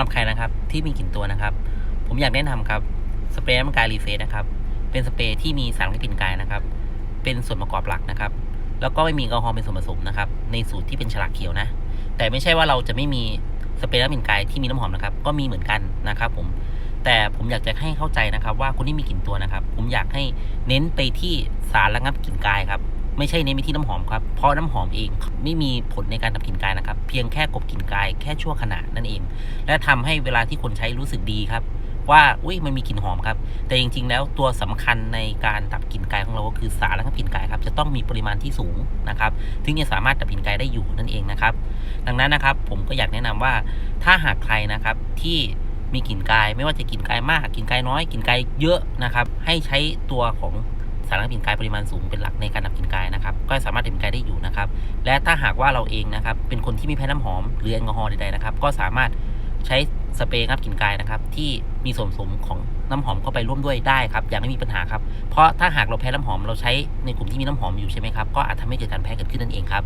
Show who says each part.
Speaker 1: สำหรับใครนะครับที่มีกลิ่นตัวนะครับ ผมอยากแนะนำครับสเปรย์น้ำมันกายรีเฟสนะครับ เป็นสเปรย์ที่มีสารกลิ่นกายนะครับ เป็นส่วนประกอบหลักนะครับ แล้วก็ไม่มีแอลกอฮอล์เป็นส่วนผสมนะครับ ในสูตรที่เป็นฉลากเขียวนะ แต่ไม่ใช่ว่าเราจะไม่มีสเปรย์น้ำกลิ่นกายที่มีน้ำหอมนะครับ ก็มีเหมือนกันนะครับ ผม แต่ผมอยากจะให้เข้าใจนะครับ ว่าคนที่มีกลิ่นตัวนะครับ ผมอยากให้เน้นไปที่สารระงับกลิ่นกายครับ ไม่ใช่เน้นไปที่น้ำหอมครับ เพราะน้ำหอมเองไม่มีผลในการดับกลิ่นกายนะครับ เพียงแค่กบกลิ่นกายแค่ชั่วขณะนั่นเอง และทำให้เวลาที่คนใช้รู้สึกดีครับ ว่าอุ้ยมันมีกลิ่นหอมครับ แต่จริงๆ แล้วตัวสำคัญในการดับกลิ่นกายของเราก็คือสารระงับกลิ่นกายครับ จะต้องมีปริมาณที่สูงนะครับถึงจะสามารถดับกลิ่นกายได้อยู่นั่นเองนะครับ ดังนั้นนะครับผมก็อยากแนะนำว่าถ้าหากใครนะครับที่มีกลิ่นกายไม่ว่าจะกลิ่นกายมากกลิ่นกายน้อยกลิ่นกายเยอะนะครับ ให้ใช้ตัวของสารระงับกลิ่นกายปริมาณสูงเป็นหลักในการดับกลิ่นกาย ก็สามารถดับกลิ่นกายได้อยู่นะครับ และถ้าหากว่าเราเองนะครับ เป็นคนที่มีแพ้น้ำหอมหรือแอลกอฮอล์ใดๆนะครับ ก็สามารถใช้สเปรย์งับกลิ่นกายนะครับ ที่มีส่วนผสมของน้ำหอมเข้าไปร่วมด้วยได้ครับอย่างไม่มีปัญหาครับเพราะถ้าหากเราแพ้น้ำหอมเราใช้ในกลุ่มที่มีน้ำหอมอยู่ใช่ไหมครับก็อาจทำให้เกิดการแพ้เกิดขึ้นนั่นเองครับ